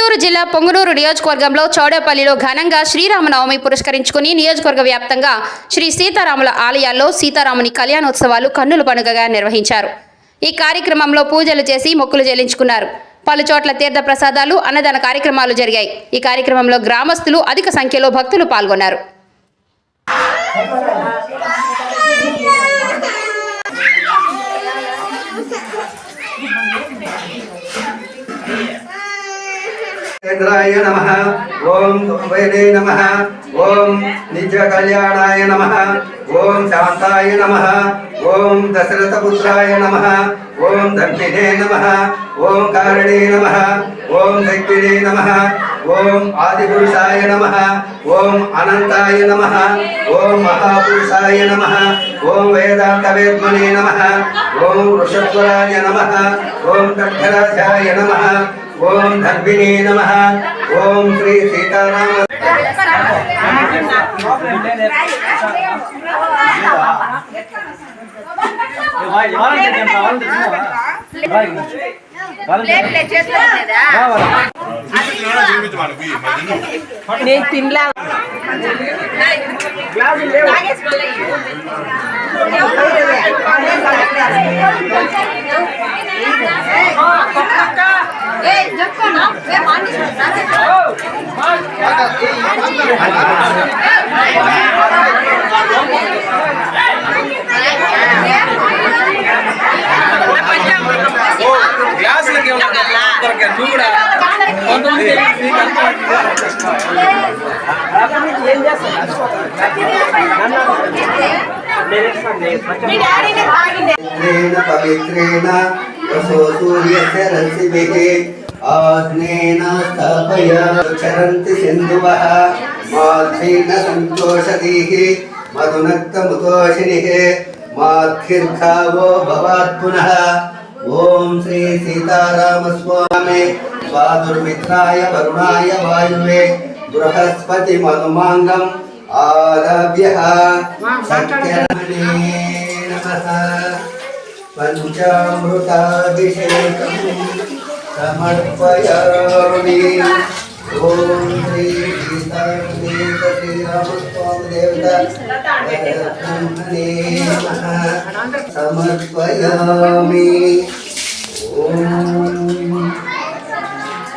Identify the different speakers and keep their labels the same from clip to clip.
Speaker 1: చిత్తూరు జిల్లా పొంగునూరు నియోజకవర్గంలో చౌడపల్లిలో ఘనంగా శ్రీరామనవమి పురస్కరించుకుని నియోజకవర్గ వ్యాప్తంగా శ్రీ సీతారాముల ఆలయాల్లో సీతారాముని కళ్యాణోత్సవాలు కన్నుల పండుగగా నిర్వహించారు. ఈ కార్యక్రమంలో పూజలు చేసి మొక్కులు చెల్లించుకున్నారు. పలు చోట్ల తీర్థ ప్రసాదాలు అన్నదాన కార్యక్రమాలు జరిగాయి. ఈ కార్యక్రమంలో గ్రామస్తులు అధిక సంఖ్యలో భక్తులు పాల్గొన్నారు.
Speaker 2: చంద్రాయ నమ ఓం వైరే నమ ఓం నిత్య కళ్యాణాయ నమ ఓం శాంతాయ నమ ఓం దశరథపుత్రాయ నమ ఓం ధన్వినే నమ ఓం కారణే నమ ఓం శక్తినే నమ ఓం ఆదిపురుషాయ నమ ఓం అనంతాయ నమ ఓం మహాపురుషాయ నమ ఓం వేదాంతవేద్మనే నమ ఓం వృషత్వరాయ నమ ఓం కఠరాజాయ నమ ఓం ధర్విణే నమ. ఓం శ్రీ సీతారామ.
Speaker 3: నేను తినలే.
Speaker 2: పవిత్రేణ వసో సూర్యస్య రశ్మిభిः ఆగ్నేన స్థాపయ చరంతి సింధువः మాధ్యేన సంతోషదీः आसनेन स्थापय, चरन्ति सिन्धुवः। मधुनक्तमुतोषिणिः भवात् पुनः। ॐ श्री सीतारामस्वामे, स्वादुर्मित्राय वरुणाय वायुवे, बृहस्पतिमनुमाङ्गम् आरभ्यः। पञ्चामृताभिषेकम्। സമർപ്പയാമി ഓം ശ്രീ സമർപ്പയാമി ഓം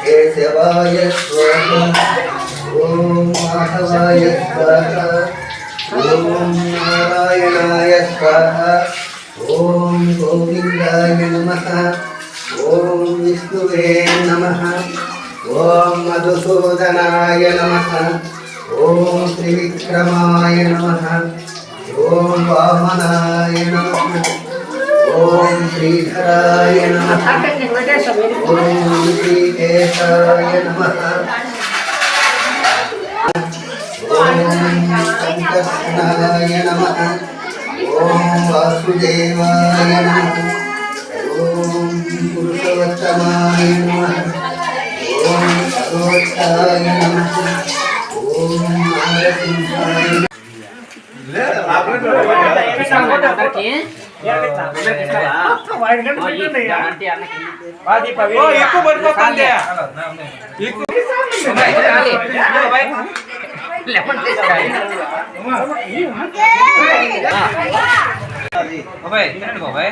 Speaker 2: കേശവായ സ്വാഹ ഓം മാധവായ സ്വാഹ ഓം നാരായണായ സ്വാഹ ഓം ഗോവിന്ദായ നമഃ ఓం విష్ణువే నమః. ఓం మధుసూదనాయ నమః. ఓం త్రివిక్రమాయ నమః. ఓం వామనాయ నమః. ఓం శ్రీధరాయ నమః. ఓం శ్రీకేశాయ నమః. ఓం నమః. ఓం వాసుదేవాయ నమః. పురుషోత్తమాయ నమః. ఓం సర్వోత్తాయ నమః. ఓం నారసింహాయ
Speaker 4: ఎక్కువ పడిపోతుంది బాబాయ్ తినండి బాబాయ్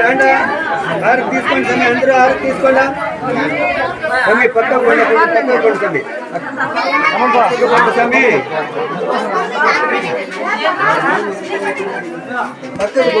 Speaker 2: రండి. ఆరు తీసుకోండి స్వామి అందరూ ఆరు తీసుకోండి. స్వామి పక్క కొండ పక్క కొండ స్వామి. పక్క కొండ స్వామి. పక్కకు